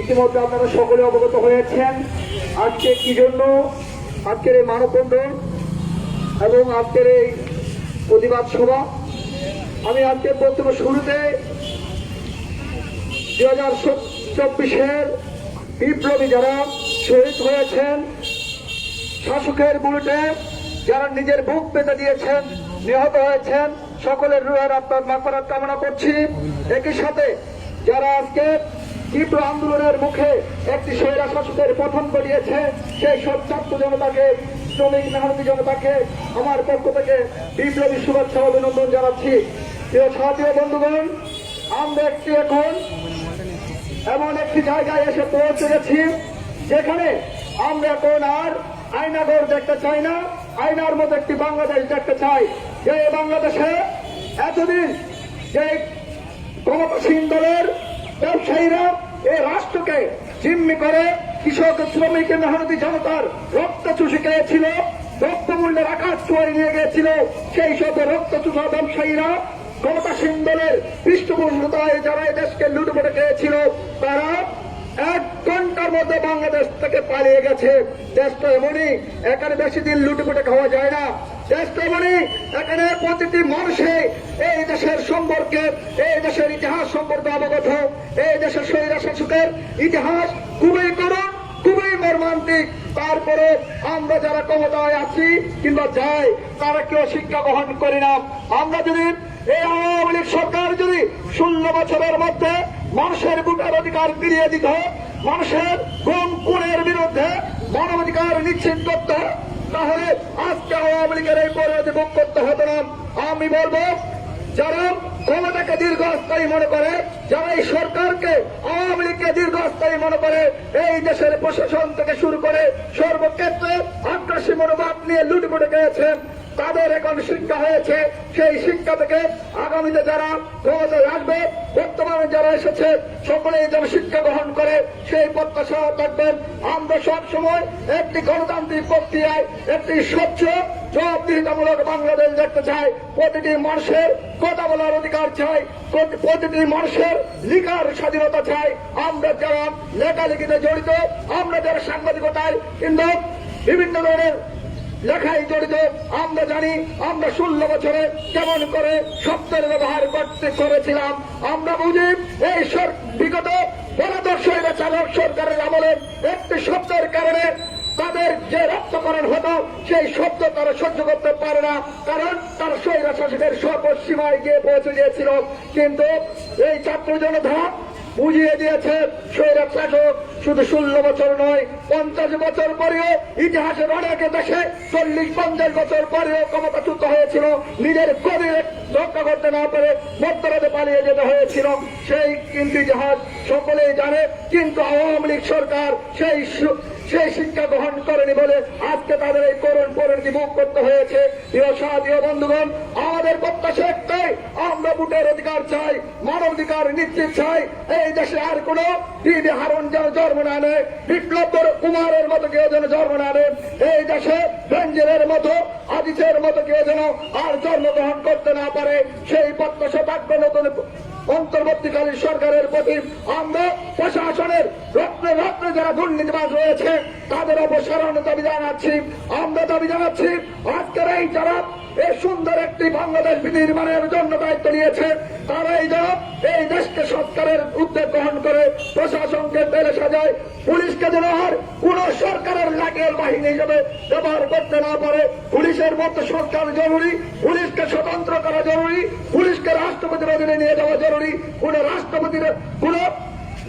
ইতিমধ্যে আপনারা সকলে অবগত হয়েছেন আজকে কি জন্য? আজকের এই মানববন্ধন এবং আজকের এই প্রতিবাদ সভা। আমি আজকে বক্তব্য শুরুতে দুই হাজার চব্বিশের বিপ্লবী যারা শহীদ হয়েছেন, শাসকের বুলেটে যারা নিজের বুক পেতে দিয়েছেন, নিহত হয়েছেন, সকলের রুহের আত্মার মাকড়াত কামনা করছি। একই সাথে যারা আজকে তীব্র আন্দোলনের মুখে একটি স্বৈরা শাসকের পতন ঘটিয়েছে, সেই ছাত্র জনতাকে, শ্রমিক মেহনতি জনতাকে আমার পক্ষ থেকে বিপ্লবী শুভেচ্ছা অভিনন্দন জানাচ্ছি। প্রিয় সাথী বন্ধুগণ, আমরা একটি এখন এমন একটি জায়গায় এসে পৌঁছে গেছি, যেখানে আমরা এখন আর আয়নাগর দেখতে চাই না, আয়নার মতো একটি বাংলাদেশ দেখতে চাই। যে বাংলাদেশে এতদিন যে ক্ষমতাসীন দলের ব্যবসায়ীরা এই রাষ্ট্রকে জিম্মি করে কৃষক শ্রমিক মেহনতি জনতার রক্ত চুষে খেয়েছিল দ্রব্যমূল্যের আকাশ ছোঁয়ায় নিয়ে গিয়েছিল। সেই সব রক্ত চুষা ব্যবসায়ীরা ক্ষমতাসীন দলের পৃষ্ঠপোষকতায় যারা দেশকে লুটপাটে খেয়েছিল, তারা এক ঘণ্টার মধ্যে বাংলাদেশ থেকে পালিয়ে গেছে। দেশটা এমনই, এখানে বেশি দিন লুটপাটে খাওয়া যায় না। দেশটা এখানে প্রতিটি মানুষে এই দেশের সম্পর্কে, এই দেশের ইতিহাস সম্পর্কে অবগত। এই দেশের স্বৈরা শাসকের ইতিহাস খুবই করুন খুবই মর্মান্তিক। তারপরে আমরা যারা ক্ষমতায় আছি কিংবা যাই, তারা কেউ শিক্ষা গ্রহণ করি না। আমরা যদি এই আওয়ামী লীগ সরকার যদি ষোলো বছরের মধ্যে মানুষের ভোটার অধিকার ফিরিয়ে দিত, মানুষের গুম, খুনের বিরুদ্ধে মানবাধিকার নিশ্চিত করত, তাহলে আজকে আওয়ামী লীগের এই পরিণতি করতে হতো না। আমি বলব, যারা ক্ষমতাকে দীর্ঘস্থায়ী মনে করে, যারা এই সরকারকে আওয়ামী লীগকে দীর্ঘস্থায়ী মনে করে, এই দেশের প্রশাসন থেকে শুরু করে সর্বক্ষেত্রে আগ্রাসী মনোভাব নিয়ে লুটপুটে গিয়েছেন তাদের এখন শিক্ষা হয়েছে। সেই শিক্ষা থেকে আগামীতে যারা ক্ষমতায় আসবে বর্তমানে যারা এসেছে, সকলেই যেন শিক্ষা গ্রহণ করে, সেই প্রত্যাশা থাকবেন আমরা সব সময় একটি গণতান্ত্রিক প্রক্রিয়ায়, একটি স্বচ্ছ জবাবদিহিতামূলক বাংলাদেশ দেখতে চাই। প্রতিটি মানুষের কথা বলার অধিকার চাই। প্রতিটি মানুষের লিখার স্বাধীনতা চাই। আমরা যারা লেখালেখিতে জড়িত, আমরা যারা সাংবাদিকতায় কিন্তু বিভিন্ন ধরনের লেখায় জড়িত, আমরা জানি, আমরা ষোলো বছরে কেমন করে শব্দের ব্যবহার করতে করেছিলাম। আমরা বুঝি এই বিগত পরাদর্শ চালক সরকারের আমলে একটি শব্দের কারণে তাদের যে রক্তকরণ হতো, সেই শব্দ তারা সহ্য করতে পারে না, কারণ তার স্বৈরা শাসকের সর্বসীমায় গিয়ে পৌঁছে গিয়েছিল কিন্তু এই ছাত্র জনতা বুঝিয়ে দিয়েছে স্বৈরা শাসক শুধু ষোলো বছর নয়, পঞ্চাশ বছর পরেও ইতিহাসের অনেক দেশে চল্লিশ, পঞ্চাশ বছর পরেও ক্ষমতাচ্যুত হয়েছিল। নিজের কবির রক্ষা করতে না পেরে মধ্যরাতে পালিয়ে যেতে হয়েছিল। সেই কিন্তু ইতিহাস সকলেই জানে, কিন্তু আওয়ামী লীগ সরকার সেই সেই শিক্ষা গ্রহণ করেনি বলে আজকে তাদের এই করুণ পরিণতি মুখ করতে হয়েছে। বন্ধুগণ, আমাদের প্রত্যাশা একটাই, আমরা ভোটের অধিকার চাই, মানবাধিকার নিশ্চিত চাই। এই দেশে আর কোন দিদি হারণ যেন জন্ম না নেয় বিপ্লব কুমারের মতো কেউ যেন জন্ম না নেয়। এই দেশে বেঞ্জেলের মতো আদিতের মতো কেউ যেন আর জন্মগ্রহণ করতে না পারে। সেই প্রত্যাশা থাকবে নতুন অন্তর্বর্তীকালীন সরকারের প্রতি আমরা প্রশাসনের রত্নে রত্নে যারা দুর্নীতিবাজ রয়েছে, তাদের অপসারণের দাবি জানাচ্ছি, আমরা দাবি জানাচ্ছি। আজকের এই যারা এই সুন্দর একটি বাংলাদেশ বিনির্মাণের জন্য দায়িত্ব নিয়েছে। তারা এই যেন এই দেশকে সরকারের উদ্যোগ গ্রহণ করে প্রশাসনকে তেলে সাজায়, পুলিশকে যেন আর কোন সরকারের লাগের বাহিনী হিসেবে ব্যবহার করতে না পারে। পুলিশের মতো সরকার জরুরি, পুলিশকে স্বতন্ত্র করা জরুরি, পুলিশকে রাষ্ট্রপতির অধীনে নিয়ে যাওয়া জরুরি। কোন রাষ্ট্রপতির, কোন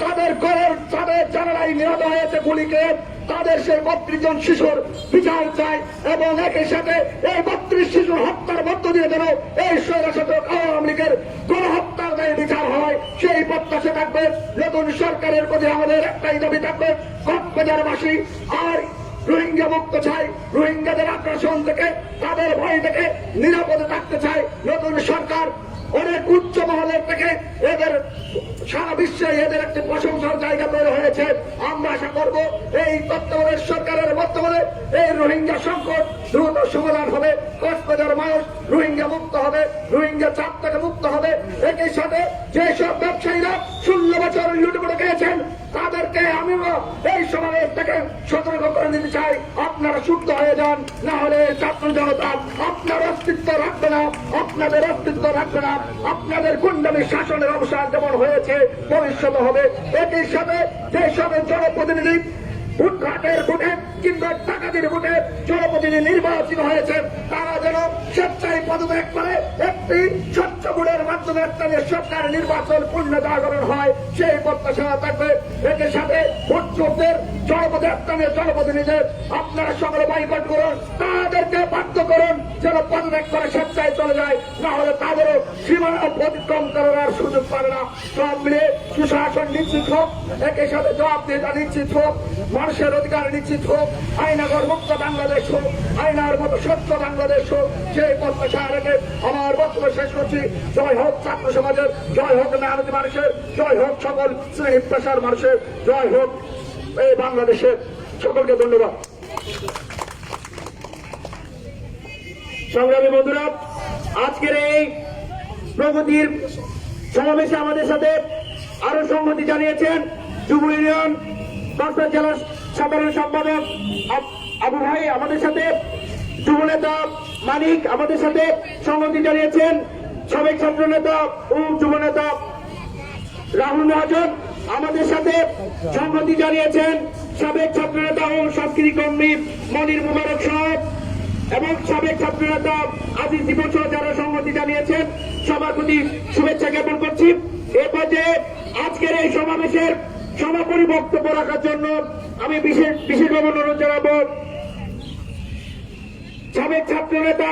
তাদের ঘরের তাদের যারাই নিহত হয়েছে গুলিকে, তাদের সেই বত্রিশ জন শিশুর বিচার চাই এবং একই সাথে এই বত্রিশ শিশুর হত্যার মধ্য দিয়ে যেন এই স্বৈরশাসক আওয়ামী লীগের গণহত্যার দায়ে বিচার হয়, সেই প্রত্যাশা থাকবে, নতুন সরকারের প্রতি আমাদের একটাই দাবি থাকবে, কক্সবাজারবাসী আর রোহিঙ্গা মুক্ত চাই, রোহিঙ্গাদের আগ্রাসন থেকে তাদের ভয় থেকে নিরাপদে থাকতে চাই, নতুন সরকার অনেক উচ্চ মহলের থেকে এদের সারা বিশ্বে এদের একটি প্রশংসার জায়গা তৈরি হয়েছে। আমরা আশা করব এই তত্ত্বাবধায়ক সরকারের বর্তমানে এই রোহিঙ্গা সংকট দ্রুত সমাধান হবে। কক্সবাজার মানুষ রোহিঙ্গা মুক্ত হবে, রোহিঙ্গা চাপ থেকে মুক্ত হবে। একই সাথে যেসব ব্যবসায়ীরা ষোলো বছর লুটে করে গিয়েছেন তাদেরকে আমি এই সমাবেশ থেকে সতর্ক করে দিতে চাই। আপনারা সুস্থ হয়ে যান, না হলে ছাত্র জনতা আপনার অস্তিত্ব রাখবে না, আপনাদের অস্তিত্ব রাখবে না। আপনাদের কুণ্ডলী শাসনের অবসান যেমন হয়েছে, ভবিষ্যতে হবে। একই সাথে যেসব জনপ্রতিনিধি। ভোটঘাটের ভোটে কিংবা টাকাদের ভোটে জনপ্রতিনিধি নির্বাচিত হয়েছে, তারা যেন স্বেচ্ছায় পদত্যাগ করে একটি স্বচ্ছ ভোটের মাধ্যমে একটা সরকার নির্বাচন পূর্ণ জাগরণ হয়, সেই প্রত্যাশা থাকবে। এদের সাথে ভোট চোরদের জনপদে স্থানীয় জনপ্রতিনিধিদের আপনারা সকলে বাইকট করুন, তাদেরকে বাধ্য করুন যেন পদত্যাগ করে স্বেচ্ছায় চলে যায়। না হলে তাদেরও সীমানা অতিক্রম করার সুযোগ পাবে না। সব মিলে সুশাসন নিশ্চিত হোক একই সাথে জবাবদিহিতা নিশ্চিত হোক। মানুষের অধিকার নিশ্চিত হোক, আইনাগর মুক্ত বাংলাদেশ হোক, আইনার মতো সত্য বাংলাদেশ হোক, সেই প্রত্যাশা রেখে আমার বক্তব্য শেষ করছি। জয় হোক ছাত্র সমাজের, জয় হোক মেহনতি মানুষের, জয় হোক সকল শ্রেণি পেশার মানুষের, জয় হোক এই বাংলাদেশের। সকলকে ধন্যবাদ। সংগ্রামী বন্ধুরা, আজকের এই প্রগতির সমাবেশে আমাদের সাথে আরও সংহতি জানিয়েছেন যুব ইউনিয়ন বর্ষা জেলা সাধারণ সম্পাদক আব- ভাই আমাদের সাথে যুব নেতা মানিক আমাদের সাথে সংহতি জানিয়েছেন। সাবেক ছাত্র নেতা ও যুব নেতা রাহুল মহাজন আমাদের সাথে সংহতি জানিয়েছেন। সাবেক ছাত্র নেতা ও সংস্কৃতি কর্মী মনির মুবারক সাহেব এবং সাবেক ছাত্র নেতা আজিজ দিবস যারা সংহতি জানিয়েছেন, সবার প্রতি শুভেচ্ছা জ্ঞাপন করছি। এ পর্যায়ে আজকের এই সমাবেশের সমাপনী বক্তব্য রাখার জন্য আমি বিশেষ বিশেষভাবে অনুরোধ জানাব। সাবেক ছাত্র নেতা